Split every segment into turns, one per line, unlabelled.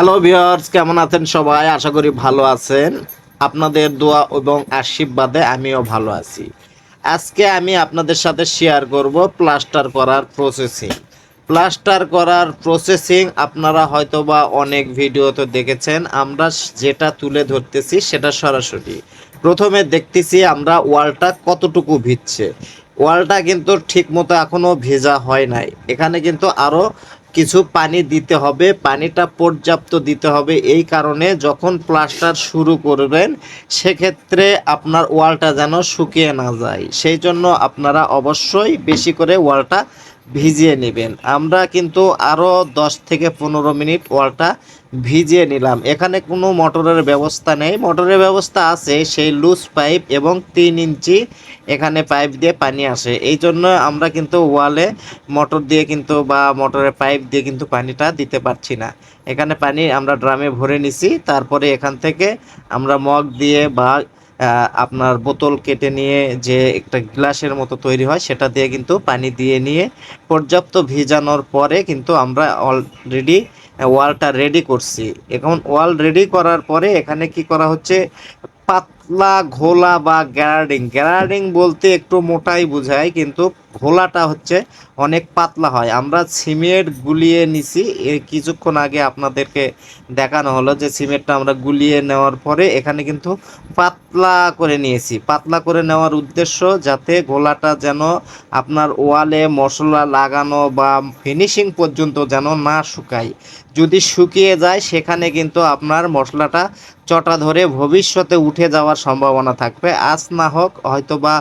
Hello viewers কেমন আছেন সবাই? আশা করি ভালো আছেন। আপনাদের দোয়া এবং আশীর্বাদে আমিও ভালো আছি। আজকে আমি আপনাদের সাথে শেয়ার করব প্লাস্টার করার প্রসেসিং প্লাস্টার করার প্রসেসিং আপনারা হয়তোবা অনেক ভিডিওতে দেখেছেন। আমরা যেটা তুলে ধরতেছি সেটা সরাসরি। প্রথমে দেখতেছি আমরা ওয়ালটা কতটুকু ভিজছে। ওয়ালটা কিন্তু ঠিকমতো এখনও ভেজা হয় নাই। এখানে কিন্তু আরও কিছু পানি দিতে হবে, পানিটা পর্যাপ্ত দিতে হবে। এই কারণে যখন প্লাস্টার শুরু করবেন, সেক্ষেত্রে আপনার ওয়ালটা যেন শুকিয়ে না যায়। সেই জন্য আপনারা অবশ্যই বেশি করে ওয়ালটা ভিজিয়ে নেবেন। আমরা কিন্তু আরও দশ থেকে পনেরো মিনিট ওয়ালটা ভিজিয়ে নিলাম। এখানে কোনো মোটরের ব্যবস্থা নেই। মোটরের ব্যবস্থা আছে, সেই লুজ পাইপ এবং তিন ইঞ্চি এখানে পাইপ দিয়ে পানি আসে। এই জন্য আমরা কিন্তু ওয়ালে মোটর দিয়ে কিন্তু বা মোটরের পাইপ দিয়ে কিন্তু পানিটা দিতে পারছি না। এখানে পানি আমরা ড্রামে ভরে নিছি। তারপরে এখান থেকে আমরা মগ দিয়ে বা আপনার বোতল কেটে নিয়ে যে একটা গ্লাসের মতো তৈরি হয়, সেটা দিয়ে কিন্তু পানি দিয়ে নিয়ে পর্যাপ্ত ভিজানোর পরে কিন্তু আমরা অলরেডি ওয়ালটা রেডি করছি। এখন ওয়াল রেডি করার পরে এখানে কি করা হচ্ছে? পাতলা ঘোলা বা গ্যারার্ডিং গ্যারার্ডিং বলতে একটু মোটাই বোঝায় কিন্তু ঘোলাটা হচ্ছে অনেক পাতলা হয়। আমরা সিমেন্ট গুলিয়ে নিছি। কিছুক্ষণ আগে আপনাদেরকে দেখানো হলো যে সিমেন্টটা আমরা গুলিয়ে নেওয়ার পরে এখানে কিন্তু পাতলা করে নিয়েছি। পাতলা করে নেওয়ার উদ্দেশ্য যাতে ঘোলাটা যেন আপনার ওয়ালে মশলা লাগানো বা ফিনিশিং পর্যন্ত যেন না শুকায়। যদি শুকিয়ে যায়, সেখানে কিন্তু আপনার মশলাটা চটা ধরে ভবিষ্যতে উঠে যাওয়ার সম্ভাবনা থাকবে। আজ না হোক হয়তো বা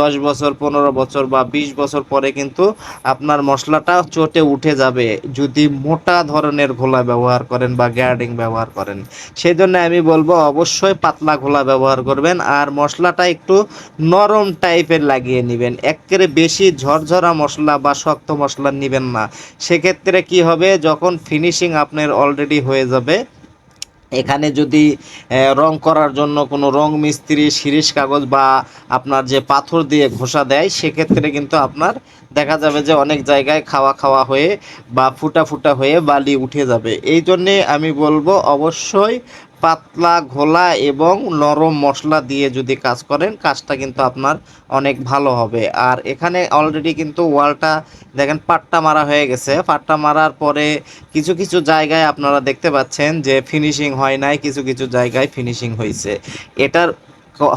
দশ বছর, পনেরো বছর বা বিশ বছর পরে কিন্তু আপনার মশলাটা চটে উঠে যাবে, যদি মোটা ধরনের ঘোলা ব্যবহার করেন বা গ্যার্ডিং ব্যবহার করেন। সেই জন্য আমি বলব, অবশ্যই পাতলা ঘোলা ব্যবহার করবেন আর মশলাটা একটু নরম টাইপের লাগিয়ে নেবেন। একেবারে বেশি ঝরঝরা মশলা বা শক্ত মশলা নেবেন না। সেক্ষেত্রে কি হবে, যখন ফিনিশিং আপনার অলরেডি হয়ে যাবে এখানে যদি রং করার জন্য কোনো রং মিস্ত্রি, শিরিষ কাগজ বা আপনার যে পাথর দিয়ে ঘষা দেয়, সেক্ষেত্রে কিন্তু আপনার দেখা যাবে যে অনেক জায়গায় খাওয়া খাওয়া হয়ে বা ফুটা ফুটা হয়ে বালি উঠে যাবে। এই জন্যে আমি বলব অবশ্যই পাতলা ঘোলা এবং নরম মশলা দিয়ে যদি কাজ করেন, কাজটা কিন্তু আপনার অনেক ভালো হবে। আর এখানে অলরেডি কিন্তু ওয়ালটা দেখেন পাট্টা মারা হয়ে গেছে। পাট্টা মারার পরে কিছু কিছু জায়গায় আপনারা দেখতে পাচ্ছেন যে ফিনিশিং হয় নাই, কিছু কিছু জায়গায় ফিনিশিং হয়েছে। এটার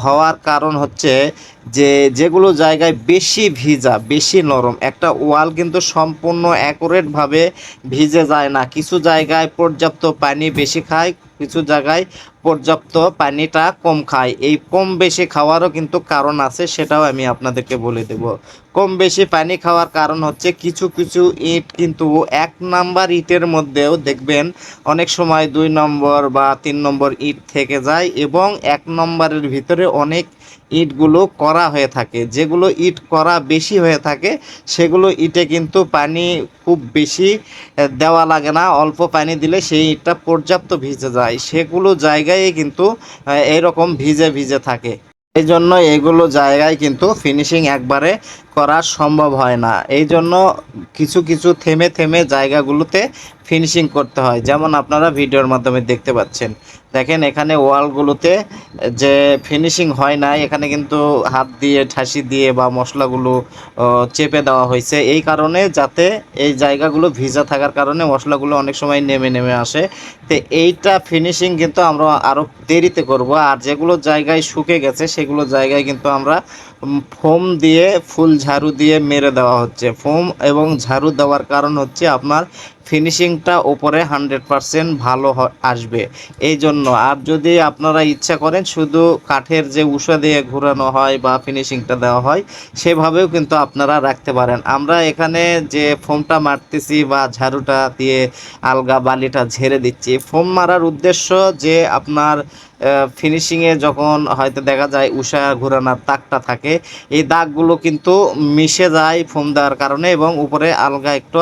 হওয়ার কারণ হচ্ছে যে যেগুলো জায়গায় বেশি ভিজা, বেশি নরম, একটা ওয়াল কিন্তু সম্পূর্ণ অ্যাকুরেটভাবে ভিজে যায় না। কিছু জায়গায় পর্যাপ্ত পানি বেশি খায় কিছু জায়গায় পর্যাপ্ত পানিটা কম খায়। এই কম বেশি খাওয়ারও কিন্তু কারণ আছে, সেটাও আমি আপনাদেরকে বলে দেব। কম বেশি পানি খাওয়ার কারণ হচ্ছে কিছু কিছু ইট কিন্তু এক নাম্বার ইটের মধ্যেও দেখবেন অনেক সময় দুই নম্বর বা তিন নম্বর ইট থেকে যায় এবং এক নম্বরের ভিতরে অনেক ইটগুলো করা হয়ে থাকে। যেগুলো ইট করা বেশি হয়ে থাকে, সেগুলো ইটে কিন্তু পানি খুব বেশি দেওয়া লাগে না। অল্প পানি দিলে সেই ইটটা পর্যাপ্ত ভিজে যায়। সেগুলো জায়গায় কিন্তু এরকম ভিজে ভিজে থাকে। এই জন্য এগুলো জায়গায় কিন্তু ফিনিশিং একবারে করা সম্ভব হয় না। এই জন্য কিছু কিছু থেমে থেমে জায়গাগুলোতে ফিনিশিং করতে হয়। যেমন আপনারা ভিডিওর মাধ্যমে দেখতে পাচ্ছেন। দেখেন এখানে ওয়ালগুলোতে যে ফিনিশিং হয় নাই, এখানে কিন্তু হাত দিয়ে, ঠাসি দিয়ে বা মশলাগুলো চেপে দেওয়া হয়েছে। এই কারণে যাতে এই জায়গাগুলো ভিজা থাকার কারণে মশলাগুলো অনেক সময় নেমে নেমে আসে। তো এইটা ফিনিশিং কিন্তু আমরা আরও দেরিতে করব। আর যেগুলো জায়গায় শুকে গেছে, সেগুলো জায়গায় কিন্তু আমরা ফোম দিয়ে, ফুল ঝাড়ু দিয়ে মেরে দেওয়া হচ্ছে। ফোম এবং ঝাড়ু দেওয়ার কারণ হচ্ছে আপনার ফিনিশিংটা ওপরে হান্ড্রেড পারসেন্ট ভালো আসবে। এই জন্য আর যদি আপনারা ইচ্ছা করেন শুধু কাঠের যে উষা দিয়ে ঘোরানো হয় বা ফিনিশিংটা দেওয়া হয়, সেভাবেও কিন্তু আপনারা রাখতে পারেন। আমরা এখানে যে ফোমটা মারতেছি বা ঝাড়ুটা দিয়ে আলগা বালিটা ঝেড়ে দিচ্ছি, ফোম মারার উদ্দেশ্য যে আপনার ফিনিশিংয়ে যখন হয়তো দেখা যায় উষা ঘোরানোর তাকটা থাকে, এই দাগগুলো কিন্তু মিশে যায় ফোম দেওয়ার কারণে এবং উপরে আলগা একটু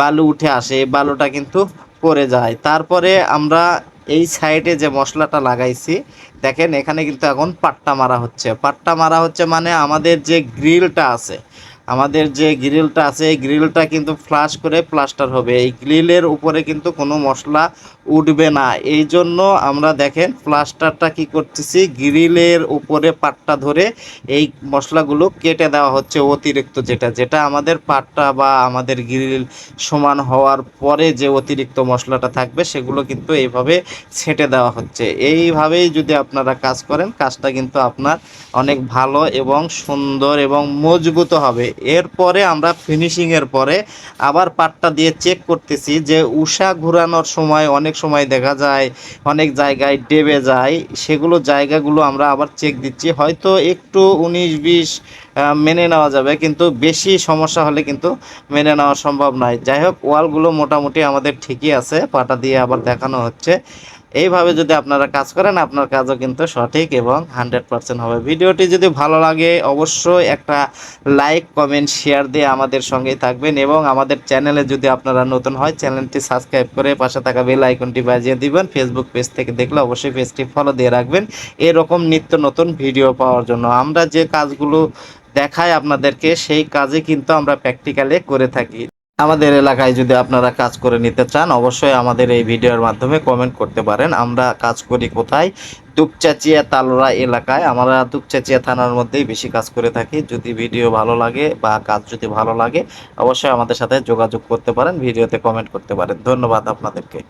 বালু উঠে আসে, এই বালুটা কিন্তু পড়ে যায়। তারপরে আমরা এই সাইডে যে মশলাটা লাগাইছি, দেখেন এখানে কিন্তু এখন পাট্টা মারা হচ্ছে। পাট্টা মারা হচ্ছে মানে আমাদের যে গ্রিলটা আছে আমাদের যে গ্রিলটা আছে, এই গ্রিলটা কিন্তু ফ্লাশ করে প্লাস্টার হবে। এই গ্রিলের উপরে কিন্তু কোনো মশলা উঠবে না। এই জন্য আমরা দেখেন প্লাস্টারটা কি করতেছি, গ্রিলের উপরে পাটটা ধরে এই মশলাগুলো কেটে দেওয়া হচ্ছে অতিরিক্ত যেটা যেটা আমাদের পাটটা বা আমাদের গ্রিল সমান হওয়ার পরে যে অতিরিক্ত মশলাটা থাকবে, সেগুলো কিন্তু এইভাবে ছেটে দেওয়া হচ্ছে। এইভাবেই যদি আপনারা কাজ করেন, কাজটা কিন্তু আপনার অনেক ভালো এবং সুন্দর এবং মজবুত হবে। এরপরে আমরা ফিনিশিংয়ের পরে আবার পাটটা দিয়ে চেক করতেছি যে উষা ঘোরানোর সময় অনেক সময় দেখা যায়, অনেক জায়গায় ডেবে যায়, সেগুলো জায়গাগুলো আমরা আবার চেক দিচ্ছি। হয়তো একটু উনিশ বিশ মেনে নেওয়া যাবে, কিন্তু বেশি সমস্যা হলে কিন্তু মেনে নেওয়া সম্ভব নয়। যাই হোক, ওয়ালগুলো মোটামুটি আমাদের ঠিকই আছে, পাটা দিয়ে আবার দেখানো হচ্ছে। এইভাবে যদি আপনারা কাজ করেন, আপনার কাজও কিন্তু সঠিক এবং হান্ড্রেড পার্সেন্ট হবে। ভিডিওটি যদি ভালো লাগে, অবশ্যই একটা লাইক, কমেন্ট, শেয়ার দিয়ে আমাদের সঙ্গেই থাকবেন এবং আমাদের চ্যানেলে যদি আপনারা নতুন হয়, চ্যানেলটি সাবস্ক্রাইব করে পাশে থাকা বেল আইকনটি বাজিয়ে দিবেন। ফেসবুক পেজ থেকে দেখলে অবশ্যই পেজটি ফলো দিয়ে রাখবেন। এরকম নিত্য নতুন ভিডিও পাওয়ার জন্য। আমরা যে কাজগুলো দেখাই আপনাদেরকে, সেই কাজে কিন্তু আমরা প্র্যাকটিক্যালে করে থাকি। আমাদের এলাকায় যদি আপনারা কাজ করে নিতে চান, অবশ্যই আমাদের এই ভিডিওর মাধ্যমে কমেন্ট করতে পারেন। আমরা কাজ করি কোথায়? দুপচাচিয়া তালোরা এলাকায়। আমরা দুপচাচিয়া থানার মধ্যেই বেশি কাজ করে থাকি। যদি ভিডিও ভালো লাগে বা কাজ যদি ভালো লাগে, অবশ্যই আমাদের সাথে যোগাযোগ করতে পারেন, ভিডিওতে কমেন্ট করতে পারেন। ধন্যবাদ আপনাদেরকে।